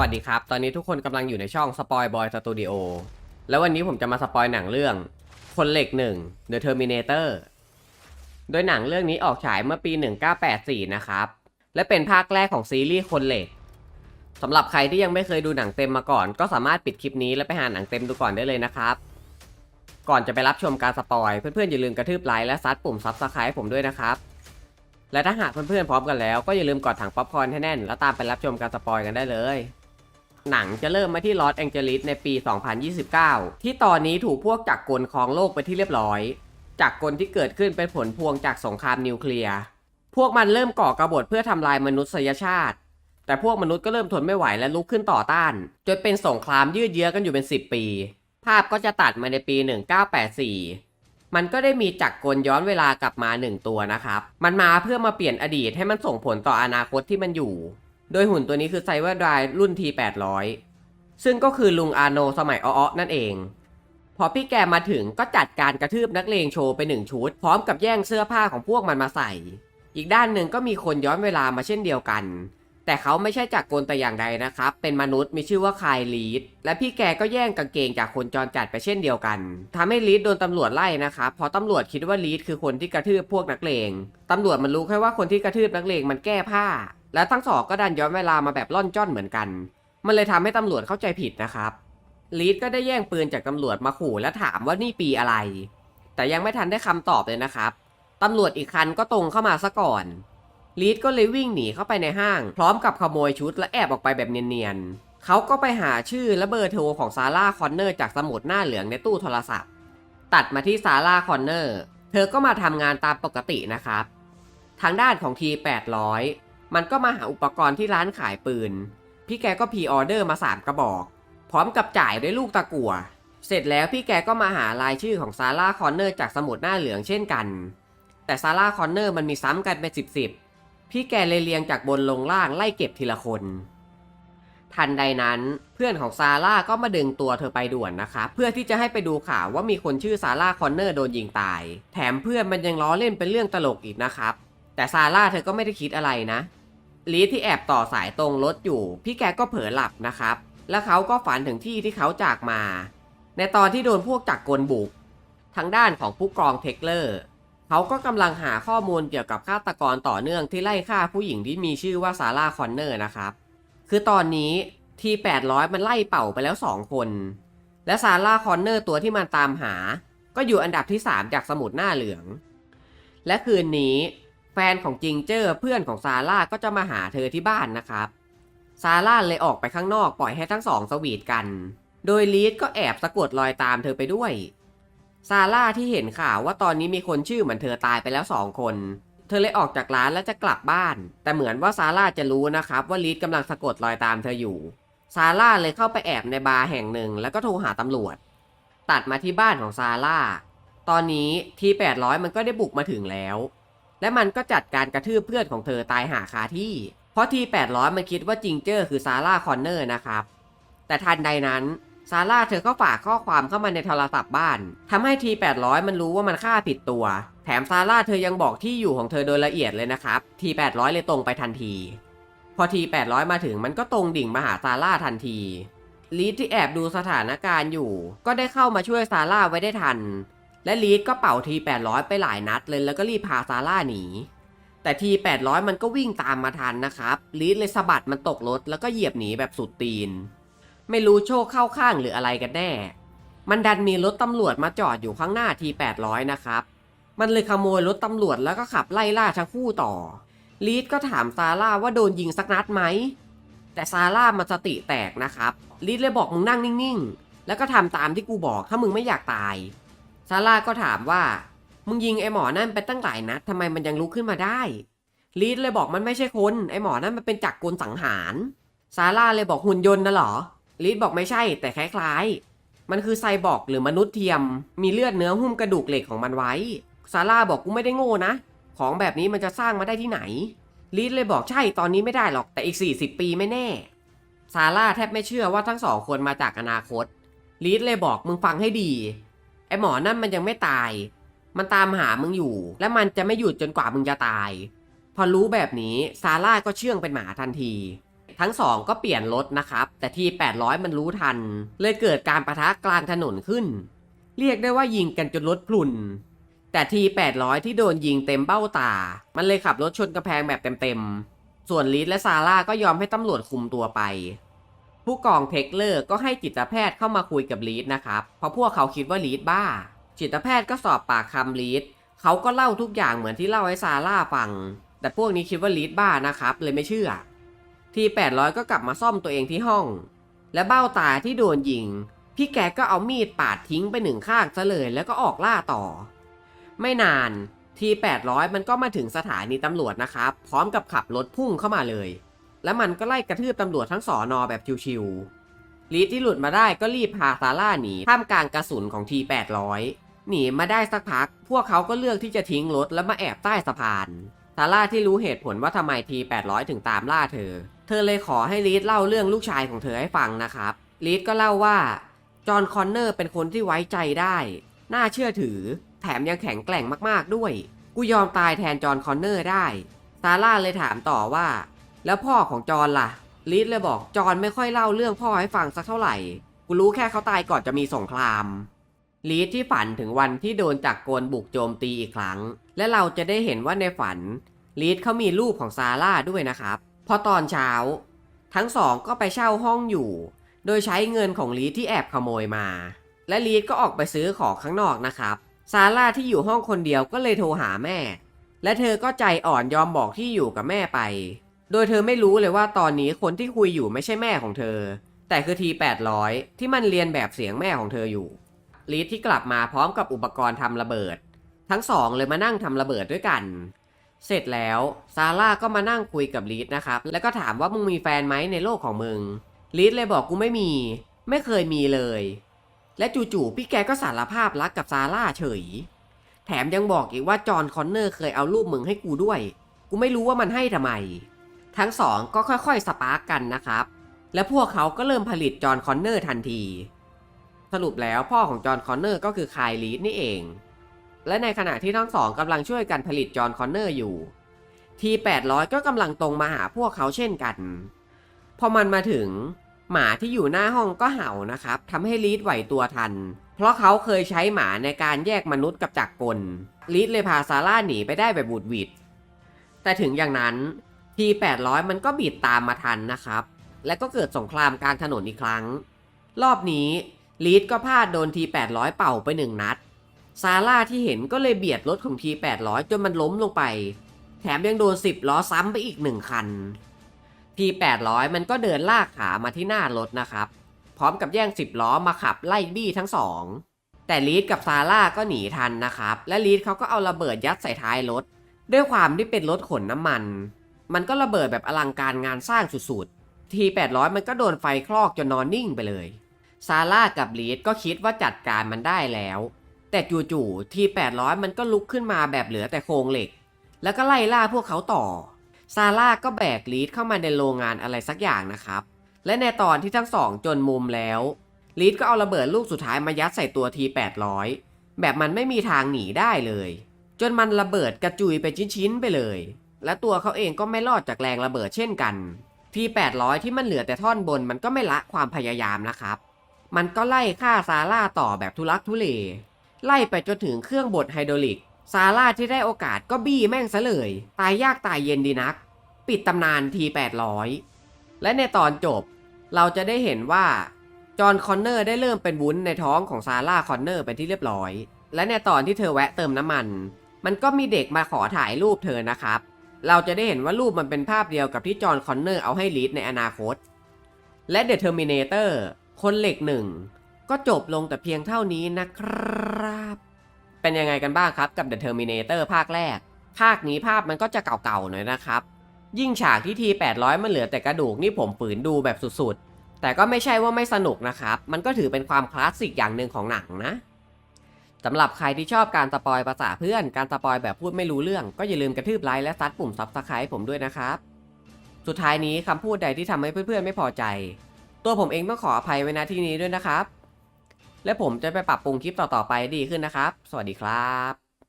วัสดีครับ ตอนนี้ทุกคนกำลังอยู่ในช่องสปอยบอยสตูดิโอแล้ววันนี้ผมจะมาสปอยหนังเรื่อง คนเหล็กหนึ่ง The Terminator โดยหนังเรื่องนี้ออกฉายเมื่อปี 1984 นะครับ และเป็นภาคแรกของซีรีส์คนเหล็กสำหรับใครที่ยังไม่เคยดูหนังเต็มมาก่อน ก็สามารถปิดคลิปนี้แล้วไปหาหนังเต็มดูก่อนได้เลยนะครับ ก่อนจะไปรับชมการสปอยเพื่อนๆอย่าลืมกระทืบไลค์และซัดปุ่มซับสไคร b ์ผมด้วยนะครับและถ้าหากเพื่อนๆพร้อมกันแล้วก็อย่าลืมกดถังป๊อปคอร์นให้แน่น แล้วตามไปรับชมการสปอยกันได้เลย หนังจะเริ่มมาที่ลอสแองเจลิสในปี 2029 ที่ตอนนี้ถูกพวกจักรกลครองโลกไปที่เรียบร้อย จักรกลที่เกิดขึ้นเป็นผลพวงจากสงครามนิวเคลียร์ พวกมันเริ่มก่อกบฏเพื่อทำลายมนุษยชาติ แต่พวกมนุษย์ก็เริ่มทนไม่ไหวและลุกขึ้นต่อต้าน จนเป็นสงครามยืดเยื้อกันอยู่เป็น 10 ปี ภาพก็จะตัดมาในปี 1984มันก็ได้มีจักรกลย้อนเวลากลับมาหนึ่งตัวนะครับ มันมาเพื่อมาเปลี่ยนอดีตให้มันส่งผลต่ออนาคตที่มันอยู่ โดยหุ่นตัวนี้คือไซเวอร์ไดร์รุ่น T800 ซึ่งก็คือลุงอาโนสมัยอ้อนั่นเอง พอพี่แกมาถึงก็จัดการกระทืบนักเลงโชว์ไปหนึ่งชุด พร้อมกับแย่งเสื้อผ้าของพวกมันมาใส่ อีกด้านหนึ่งก็มีคนย้อนเวลามาเช่นเดียวกัน แต่เขาไม่ใช่จากกลแต่อย่างใดนะครับ เป็นมนุษย์มีชื่อว่าคายลีด และพี่แกก็แย่งกางเกงจากคนจรจัดไปเช่นเดียวกันทำให้ลีดโดนตำรวจไล่นะครับพราะตำรวจคิดว่าลีดคือคนที่กระทืบพวกนักเลงตำรวจมันรู้แค่ว่าคนที่กระทืบนักเลงมันแก้ผ้า และทั้งสองก็ดันย้อนเวลามาแบบล่อนจ้อนเหมือนกัน มันเลยทำให้ตำรวจเข้าใจผิดนะครับ ลีดก็ได้แย่งปืนจากตำรวจมาขู่และถามว่านี่ปีอะไร แต่ยังไม่ทันได้คำตอบเลยนะครับตำรวจอีกคันก็ตรงเข้ามาซะก่อน ลีดก็เลยวิ่งหนีเข้าไปในห้าง พร้อมกับขโมยชุดและแอบออกไปแบบเนียนๆ เขาก็ไปหาชื่อและเบอร์โทรของซาร่าคอนเนอร์จากสมุดหน้าเหลืองในตู้โทรศัพท์ ตัดมาที่ซาร่าคอนเนอร์ เธอก็มาทำงานตามปกตินะครับ ทางด้านของที800 มันก็มาหาอุปกรณ์ที่ร้านขายปืน พี่แกก็พีออเดอร์มา 3 กระบอก พร้อมกับจ่ายด้วยลูกตะกั่ว เสร็จแล้วพี่แกก็มาหารายชื่อของซาร่าคอนเนอร์จากสมุดหน้าเหลืองเช่นกัน แต่ซาร่าคอนเนอร์มันมีซ้ำกันเป็นสิบสิบพี่แกเลยเรียงจากบนลงล่างไล่เก็บทีละคน ทันใดนั้นเพื่อนของซาร่าก็มาดึงตัวเธอไปด่วนนะคะเพื่อที่จะให้ไปดูข่าวว่ามีคนชื่อซาร่าคอนเนอร์โดนยิงตาย แถมเพื่อนมันยังล้อเล่นเป็นเรื่องตลกอีกนะครับ แต่ซาร่าเธอก็ไม่ได้คิดอะไรนะ ลีที่แอบต่อสายตรงรถอยู่ พี่แกก็เผลอหลับนะครับ แล้วเขาก็ฝันถึงที่ที่เขาจากมา ในตอนที่โดนพวกจักรกลบุก ทางด้านของผู้กองเทคเลอร์เขาก็กำลังหาข้อมูลเกี่ยวกับฆาตกรต่อเนื่องที่ไล่ฆ่าผู้หญิงที่มีชื่อว่าซาร่าคอนเนอร์นะครับ คือตอนนี้ที800 มันไล่เป่าไปแล้ว 2 คน และซาร่าคอนเนอร์ตัวที่มันตามหา ก็อยู่อันดับที่ 3 จากสมุดหน้าเหลือง และคืนนี้ ฟนของจิงเจอร์เพื่อนของซาร่าก็จะมาหาเธอที่บ้านนะครับ ซาร่าเลยออกไปข้างนอกปล่อยให้ทั้งสองสวีทกัน โดยลีดก็แอบสะกดรอยตามเธอไปด้วย ซาร่าที่เห็นข่าวว่าตอนนี้มีคนชื่อเหมือนเธอตายไปแล้วสองคน เธอเลยออกจากร้านแล้วจะกลับบ้าน แต่เหมือนว่าซาร่าจะรู้นะครับว่าลีดกำลังสะกดรอยตามเธออยู่ ซาร่าเลยเข้าไปแอบในบาร์แห่งหนึ่งแล้วก็โทรหาตำรวจ ตัดมาที่บ้านของซาร่า ตอนนี้ที800มันก็ได้บุกมาถึงแล้ว และมันก็จัดการกระทืบเพื่อนของเธอตายหาคาที่ เพราะที800มันคิดว่าจิงเจอร์คือซาร่าคอนเนอร์นะครับ แต่ทันใดนั้นซาร่าเธอก็ฝากข้อความเข้ามาในโทรศัพท์บ้านทำให้ที800มันรู้ว่ามันฆ่าผิดตัว แถมซาร่าเธอยังบอกที่อยู่ของเธอโดยละเอียดเลยนะครับที800เลยตรงไปทันที พอที800มาถึงมันก็ตรงดิ่งมาหาซาร่าทันทีลีดที่แอบดูสถานการณ์อยู่ ก็ได้เข้ามาช่วยซาร่าไว้ได้ทัน และลีดก็เป่าที 800 ไปหลายนัดเลยแล้วก็รีบพาซาร่าหนี แต่ที 800 มันก็วิ่งตามมาทันนะครับ ลีดเลยสะบัดมันตกรถแล้วก็เหยียบหนีแบบสุดตีน ไม่รู้โชคเข้าข้างหรืออะไรกันแน่ มันดันมีรถตำรวจมาจอดอยู่ข้างหน้าที 800 นะครับ มันเลยขโมยรถตำรวจแล้วก็ขับไล่ล่าทั้งคู่ต่อ ลีดก็ถามซาร่าว่าโดนยิงสักนัดไหม แต่ซาร่ามันสติแตกนะครับ ลีดเลยบอกมึงนั่งนิ่งๆ แล้วก็ทำตามที่กูบอกถ้ามึงไม่อยากตาย ซาร่าก็ถามว่า มึงยิงไอหมอนั่นไปตั้งหลายนัดทำไมมันยังลุกขึ้นมาได้ลีดเลยบอกมันไม่ใช่คน ไอหมอนั่นมันเป็นจักรกลสังหาร ซาร่าเลยบอกหุ่นยนต์นะหรอลีดบอกไม่ใช่แต่คล้ายๆ มันคือไซบอร์กหรือมนุษย์เทียม มีเลือดเนื้อหุ้มกระดูกเหล็กของมันไว้ ซาร่าบอกกูไม่ได้โง่นะ ของแบบนี้มันจะสร้างมาได้ที่ไหนลีดเลยบอกใช่ตอนนี้ไม่ได้หรอกแต่อีก 40 ปีไม่แน่ ซาร่าแทบไม่เชื่อว่าทั้งสองคนมาจากอนาคตลีดเลยบอกมึงฟังให้ดี ไอหมอนั่นมันยังไม่ตาย มันตามหามึงอยู่ และมันจะไม่หยุดจนกว่ามึงจะตาย พอรู้แบบนี้ซาร่าก็เชื่องเป็นหมาทันที ทั้งสองก็เปลี่ยนรถนะครับ แต่ที800 มันรู้ทัน เลยเกิดการประทะกลางถนนขึ้น เรียกได้ว่ายิงกันจนรถพลุน แต่ที 800 ที่โดนยิงเต็มเบ้าตา มันเลยขับรถชนกระแพงแบบเต็มๆ ส่วนลีดและซาร่าก็ยอมให้ตำรวจคุมตัวไป ผู้กองเทคเลอร์ก็ให้จิตแพทย์เข้ามาคุยกับลีดนะครับ เพราะพวกเขาคิดว่าลีดบ้า จิตแพทย์ก็สอบปากคำลีดเขาก็เล่าทุกอย่างเหมือนที่เล่าให้ซาร่าฟัง แต่พวกนี้คิดว่าลีดบ้านะครับ เลยไม่เชื่อ ที800 ก็กลับมาซ่อมตัวเองที่ห้อง และเบ้าตาที่โดนยิง พี่แกก็เอามีดปาดทิ้งไปหนึ่งข้างซะเลยแล้วก็ออกล่าต่อ ไม่นานที800 มันก็มาถึงสถานีตำรวจนะครับ พร้อมกับขับรถพุ่งเข้ามาเลย แล้วมันก็ไล่กระทืบตำรวจทั้งสอนอแบบชิวๆลีดที่หลุดมาได้ก็รีบพาซาร่าหนีท่ามกลางกระสุนของที800หนีมาได้สักพัก พวกเขาก็เลือกที่จะทิ้งรถแล้วมาแอบใต้สะพานซาร่าที่รู้เหตุผลว่าทำไมที800ถึงตามล่าเธอ เธอเลยขอให้ลีดเล่าเรื่องลูกชายของเธอให้ฟังนะครับลีดก็เล่าว่าจอห์นคอนเนอร์เป็นคนที่ไว้ใจได้ น่าเชื่อถือ แถมยังแข็งแกร่งมากๆด้วย กูยอมตายแทนจอห์นคอนเนอร์ได้ ซาร่าเลยถามต่อว่า แล้วพ่อของจอห์นล่ะลีดเลยบอกจอห์นไม่ค่อยเล่าเรื่องพ่อให้ฟังสักเท่าไหร่ กูรู้แค่เขาตายก่อนจะมีสงครามลีดที่ฝันถึงวันที่โดนจักรกลบุกโจมตีอีกครั้ง และเราจะได้เห็นว่าในฝันลีดเขามีรูปของซาร่าด้วยนะครับพอตอนเช้า ทั้งสองก็ไปเช่าห้องอยู่ โดยใช้เงินของลีดที่แอบขโมยมา และลีดก็ออกไปซื้อของข้างนอกนะครับซาร่าที่อยู่ห้องคนเดียวก็เลยโทรหาแม่ และเธอก็ใจอ่อนยอมบอกที่อยู่กับแม่ไป โดยเธอไม่รู้เลยว่าตอนนี้คนที่คุยอยู่ไม่ใช่แม่ของเธอ แต่คือที800ที่มันเรียนแบบเสียงแม่ของเธออยู่ลีดที่กลับมาพร้อมกับอุปกรณ์ทำระเบิด ทั้งสองเลยมานั่งทำระเบิดด้วยกัน เสร็จแล้วซาร่าก็มานั่งคุยกับลีดนะครับ แล้วก็ถามว่ามึงมีแฟนไหมในโลกของมึงลีดเลยบอกกูไม่มี ไม่เคยมีเลย และจู่ๆพี่แกก็สารภาพรักกับซาร่าเฉย แถมยังบอกอีกว่าจอห์นคอนเนอร์เคยเอารูปมึงให้กูด้วย กูไม่รู้ว่ามันให้ทำไม ทั้งสองก็ค่อยๆสปาร์กกันนะครับ และพวกเขาก็เริ่มผลิตจอห์นคอนเนอร์ทันที สรุปแล้วพ่อของจอห์นคอนเนอร์ก็คือคายลีดนี่เอง และในขณะที่ทั้งสองกำลังช่วยกันผลิตจอห์นคอนเนอร์อยู่ที800ก็กำลังตรงมาหาพวกเขาเช่นกัน พอมันมาถึง หมาที่อยู่หน้าห้องก็เห่านะครับทำให้ลีดไหวตัวทัน เพราะเขาเคยใช้หมาในการแยกมนุษย์กับจักรกลลีดเลยพาซาร่าหนีไปได้แบบบุดวิดแต่ถึงอย่างนั้น ที800 มันก็บีดตามมาทันนะครับ และก็เกิดสงครามกลางถนนอีกครั้ง รอบนี้ลีดก็พลาดโดนที800 เป่าไปหนึ่งนัด ซาร่าที่เห็นก็เลยเบียดรถของที800 จนมันล้มลงไป แถมยังโดน 10 ล้อซ้ำไปอีกหนึ่งคันที800 มันก็เดินลากขามาที่หน้ารถนะครับ พร้อมกับแย่ง 10 ล้อมาขับไล่บี้ทั้งสองแต่ลีดกับซาร่าก็หนีทันนะครับ และลีดเขาก็เอาระเบิดยัดใส่ท้ายรถ ด้วยความที่เป็นรถขนน้ำมัน มันก็ระเบิดแบบอลังการงานสร้างสุดๆ ที800 มันก็โดนไฟคลอกจนนอนนิ่งไปเลย ซาร่ากับลีดก็คิดว่าจัดการมันได้แล้ว แต่จู่ๆที800 มันก็ลุกขึ้นมาแบบเหลือแต่โครงเหล็ก แล้วก็ไล่ล่าพวกเขาต่อ ซาร่าก็แบกลีดเข้ามาในโรงงานอะไรสักอย่างนะครับ และในตอนที่ทั้งสองจนมุมแล้วลีดก็เอาระเบิดลูกสุดท้ายมายัดใส่ตัวที800 แบบมันไม่มีทางหนีได้เลย จนมันระเบิดกระจุยไปชิ้นๆไปเลย และตัวเขาเองก็ไม่รอดจากแรงระเบิดเช่นกัน ที800 ที่มันเหลือแต่ท่อนบนมันก็ไม่ละความพยายามนะครับ มันก็ไล่ฆ่าซาร่าต่อแบบทุลักทุเล ไล่ไปจนถึงเครื่องบดไฮดรอลิก ซาร่าที่ได้โอกาสก็บี้แม่งซะเลย ตายยากตายเย็นดีนัก ปิดตำนานที800 และในตอนจบ เราจะได้เห็นว่าจอห์นคอนเนอร์ได้เริ่มเป็นวุ้นในท้องของซาร่าคอนเนอร์เป็นที่เรียบร้อย และในตอนที่เธอแวะเติมน้ำมัน มันก็มีเด็กมาขอถ่ายรูปเธอนะครับ เราจะได้เห็นว่ารูปมันเป็นภาพเดียวกับที่จอห์นคอนเนอร์เอาให้ลีดในอนาคต และเดอะเทอร์มินเตอร์คนเหล็กหนึ่งก็จบลงแต่เพียงเท่านี้นะครับ เป็นยังไงกันบ้างครับกับ The Terminator ภาคแรก ภาคนี้ภาพมันก็จะเก่าๆหน่อยนะครับ ยิ่งฉากที่ที800 มันเหลือแต่กระดูกนี่ผมฝืนดูแบบสุดๆ แต่ก็ไม่ใช่ว่าไม่สนุกนะครับ มันก็ถือเป็นความคลาสสิกอย่างหนึ่งของหนังนะ สำหรับใครที่ชอบการสปอยภาษาเพื่อน การสปอยแบบพูดไม่รู้เรื่อง ก็อย่าลืมกระทืบไลค์และซัดปุ่มซับสไครต์ผมด้วยนะครับ สุดท้ายนี้คำพูดใดที่ทำให้เพื่อนๆไม่พอใจ ตัวผมเองต้องขออภัยไว้ณที่นี้ด้วยนะครับ และผมจะไปปรับปรุงคลิปต่อๆไปดีขึ้นนะครับ สวัสดีครับ